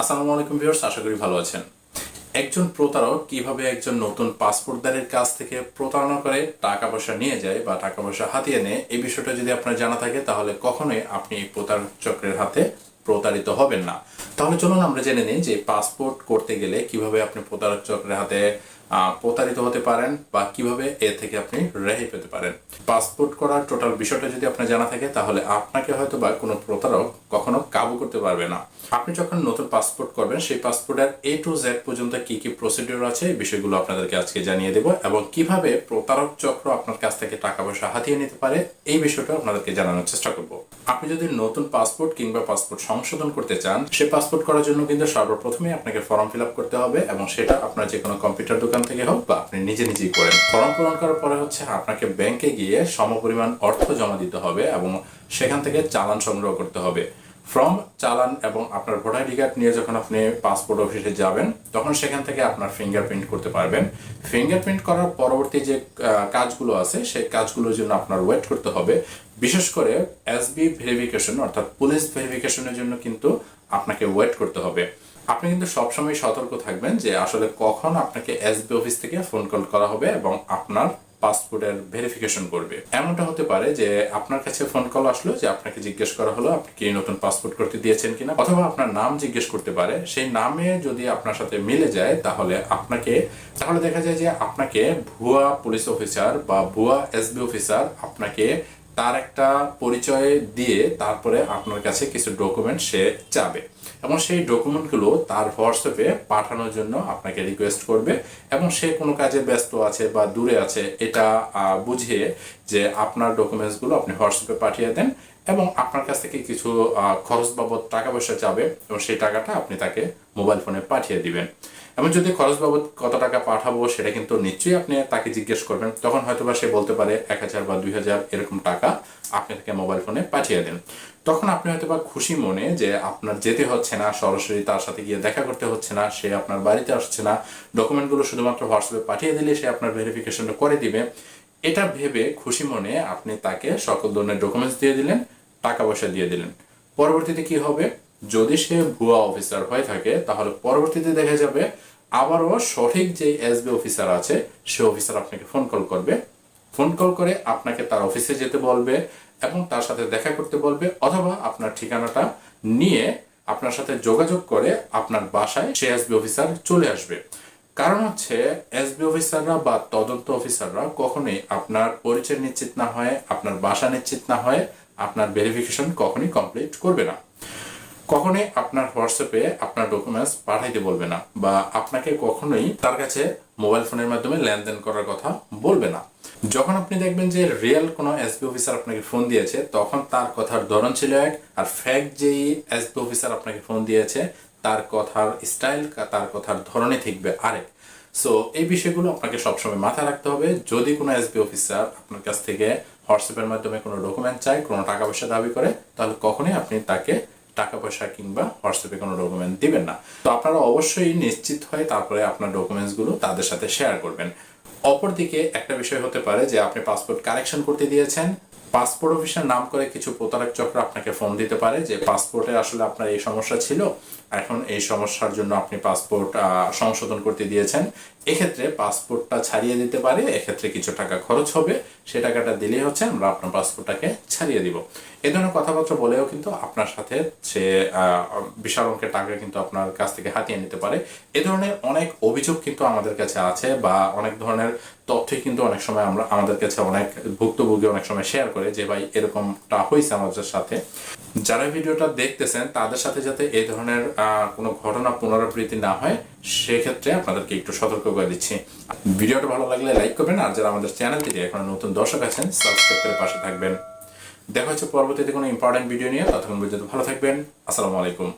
আসসালামু আলাইকুম ভিউয়ার্স, আশা করি ভালো আছেন। একজন প্রতারক কীভাবে একজন নতুন পাসপোর্টদারের কাছ থেকে প্রতারণা করে টাকা পয়সা নিয়ে যায় বা টাকা পয়সা হাতিয়ে নেয়, এই বিষয়টা যদি আপনার জানা থাকে, তাহলে কখনোই আপনি এই প্রতারক চক্রের হাতে প্রতারিত হবেন না। তাহলে চলুন আমরা জেনে নিই যে পাসপোর্ট করতে গেলে কীভাবে আপনি প্রতারক চক্রের হাতে প্রতারিত হতে পারেন বা কীভাবে এ থেকে আপনি রেহাই পেতে পারেন। পাসপোর্ট করার টোটাল বিষয়টা যদি আপনার জানা থাকে, তাহলে আপনাকে হয়তো বা কোনো প্রতারক কখনো কাবু করতে পারবে না। আপনি যখন নতুন পাসপোর্ট করবেন, সেই পাসপোর্টের এ টু জেড পর্যন্ত কি কি প্রসিডিওর আছে, এই বিষয়গুলো আপনাদেরকে আজকে জানিয়ে দেব এবং কীভাবে প্রতারক চক্র আপনার কাছ থেকে টাকা পয়সা হাতিয়ে নিতে পারে, এই বিষয়টা আপনাদেরকে জানানোর চেষ্টা করব। আপনি যদি নতুন পাসপোর্ট কিংবা পাসপোর্ট সংশোধন করতে চান, সে পাসপোর্ট করার জন্য কিন্তু সর্বপ্রথমে আপনাকে ফর্ম ফিল করতে হবে এবং সেটা আপনার যে কোনো কম্পিউটার দোকান থেকে হোক বা আপনি নিজে নিজেই করেন। ফর্ম পূরণ করার পরে হচ্ছে আপনাকে ব্যাংকে গিয়ে সমপরিমাণ অর্থ জমা দিতে হবে এবং সেখান থেকে চালান সংগ্রহ করতে হবে। ফর্ম চালান এবং আপনার ভোটার আইডি কার্ড নিয়ে যখন আপনি পাসপোর্ট অফিসে যাবেন, তখন সেখান থেকে আপনার ফিঙ্গারপ্রিন্ট করতে পারবেন। ফিঙ্গারপ্রিন্ট করার পরবর্তী যে কাজগুলো আছে, সেই কাজগুলোর জন্য আপনার ওয়েট করতে হবে। বিশেষ করে এসবি ভেরিফিকেশন অর্থাৎ পুলিশ ভেরিফিকেশনের জন্য কিন্তু আপনাকে ওয়েট করতে হবে। আপনি কিন্তু সবসময় সতর্ক থাকবেন যে আসলে কখন আপনাকে এসবি অফিস থেকে ফোন কল করা হবে এবং আপনার পাসপোর্টের ভেরিফিকেশন করবে। এমনটা হতে পারে যে আপনার কাছে ফোন কল আসলো যে আপনাকে জিজ্ঞেস করা হলো, আপনি কি নতুন পাসপোর্ট করতে দিয়েছেন কিনা? অথবা আপনার নাম জিজ্ঞেস করতে পারে, সেই নামে যদি আপনার সাথে মিলে যায়, তাহলে আপনাকে, তাহলে দেখা যায় যে আপনাকে ভুয়া পুলিশ অফিসার বা ভুয়া এসবি অফিসার আপনাকে তার একটা পরিচয় দিয়ে তারপরে আপনার কাছে কিছু ডকুমেন্ট সে চাবে। এবং সেই ডকুমেন্টগুলো তার হোয়াটসঅ্যাপে পাঠানোর জন্য আপনাকে রিকোয়েস্ট করবে এবং সে কোনো কাজে ব্যস্ত আছে বা দূরে আছে, এটা বুঝিয়ে যে আপনার ডকুমেন্টসগুলো আপনি হোয়াটসঅ্যাপে পাঠিয়ে দেন এবং আপনার কাছ থেকে কিছু খরচ বাবদ টাকা পয়সা চাবে এবং সেই টাকাটা আপনি তাকে মোবাইল ফোনে পাঠিয়ে দিবেন। এবং যদি খরচ বাবদ কত টাকা পাঠাবো সেটা কিন্তু নিশ্চয়ই আপনি তাকে জিজ্ঞেস করবেন। তখন হয়তোবা সে বলতে পারে, এক হাজার বা দুই হাজার এরকম টাকা আপনি তাকে মোবাইল ফোনে পাঠিয়ে দেন। তখন আপনি হয়তোবা খুশি মনে যে আপনার যেতে হচ্ছে না, সরাসরি তার সাথে গিয়ে দেখা করতে হচ্ছে না, সে আপনার বাড়িতে আসছে না। ডকুমেন্টগুলো শুধুমাত্র হোয়াটসঅ্যাপে পাঠিয়ে দিলে সে আপনার ভেরিফিকেশনটা করে দিবে। এটা ভেবে খুশি মনে আপনি তাকে সকল ধরনের ডকুমেন্টস দিয়ে দিলেন, টাকা পয়সা দিয়ে দিলেন। পরবর্তীতে কি হবে? যদি সে ভুয়া অফিসার হয়ে থাকে, তাহলে পরবর্তীতে দেখা যাবে আবারও সঠিক যে এসবি অফিসার আছে, সে অফিসার আপনাকে ফোন কল করবে। ফোন কল করে আপনাকে তার অফিসে যেতে বলবে এবং তার সাথে দেখা করতে বলবে অথবা আপনার ঠিকানাটা নিয়ে আপনার সাথে যোগাযোগ করে আপনার বাসায় সে এসবি অফিসার চলে আসবে। কারণ হচ্ছে এসবি অফিসাররা বা তদন্ত অফিসাররা কখনোই আপনার পরিচয় নিশ্চিত না হয়, আপনার বাসা নিশ্চিত না হয়, আপনার ভেরিফিকেশন কখনই কমপ্লিট করবে না। কখনোই আপনার হোয়াটসঅ্যাপে আপনার ডকুমেন্টস পাঠাইতে বলবে না বা আপনাকে কখনোই তার কাছে মোবাইল ফোনের মাধ্যমে লেনদেন করার কথা বলবে না। যখন আপনি দেখবেন যে রিয়েল কোনো এসবি অফিসার আপনাকে ফোন দিয়েছে, তখন তার কথার ধরন ছিল এক আর ফ্যাক যেই এসবি অফিসার আপনাকে ফোন দিয়েছে, তার কথার স্টাইল তার কথার ধরনে থাকবে আরেক। সো এই বিষয়গুলো আপনাকে সবসময় মাথায় রাখতে হবে। যদি কোনো এসবি অফিসার আপনার কাছ থেকে হোয়াটসঅ্যাপের মাধ্যমে কোনো ডকুমেন্ট চায়, কোনো টাকা পয়সা দাবি করে, তাহলে কখনোই আপনি তাকে টাকা পয়সা কিংবা হোয়াটসঅ্যাপে কোনো ডকুমেন্ট দিবেন না। তো আপনারা অবশ্যই নিশ্চিত হয়ে তারপরে আপনার ডকুমেন্টসগুলো তাদের সাথে শেয়ার করবেন। অপরদিকে একটা বিষয় হতে পারে যে আপনি পাসপোর্ট কারেকশন করতে দিয়েছেন পাসপোর্ট অফিসের নাম করে কিছু প্রতারক চক্র আপনাকে ফোন দিতে পারে যে পাসপোর্টে আসলে আপনার এই সমস্যা ছিল, এখন এই সমস্যার জন্য আপনি পাসপোর্ট সংশোধন করতে দিয়েছেন। এক্ষেত্রে পাসপোর্টটা ছাড়িয়ে দিতে পারে, এক্ষেত্রে কিছু টাকা খরচ হবে, সে টাকাটা দিলেই হচ্ছে, আমরা আপনার পাসপোর্টটাকে ছাড়িয়ে দিব। এ ধরনের কথাবার্তা বলেও কিন্তু আপনার সাথে সে বিশাল অঙ্কের টাকা কিন্তু আপনার কাছ থেকে হাতিয়ে নিতে পারে। এ ধরনের অনেক অভিযোগ কিন্তু আমাদের কাছে আছে বা অনেক ধরনের তথ্যই কিন্তু অনেক সময় আমরা, আমাদের কাছে অনেক ভুক্তভোগী অনেক সময় শেয়ার করে যে, ভাই, এরকমটা হয়েছে আমাদের সাথে। যারা ভিডিওটা দেখতেছেন, তাদের সাথে যাতে এই ধরনের কোনো ঘটনা পুনরাবৃত্তি না হয়, সেক্ষেত্রে আপনাদেরকে একটু সতর্ক করে দিচ্ছি। ভিডিওটা ভালো লাগলে লাইক করবেন, আর যারা আমাদের চ্যানেলটিতে এখন নতুন দর্শক আছেন সাবস্ক্রাইব করে পাশে থাকবেন। দেখা হচ্ছে পরবর্তীতে কোনো ইম্পর্টেন্ট ভিডিও নিয়ে। ততক্ষণ পর্যন্ত ভালো থাকবেন। আসসালামু আলাইকুম।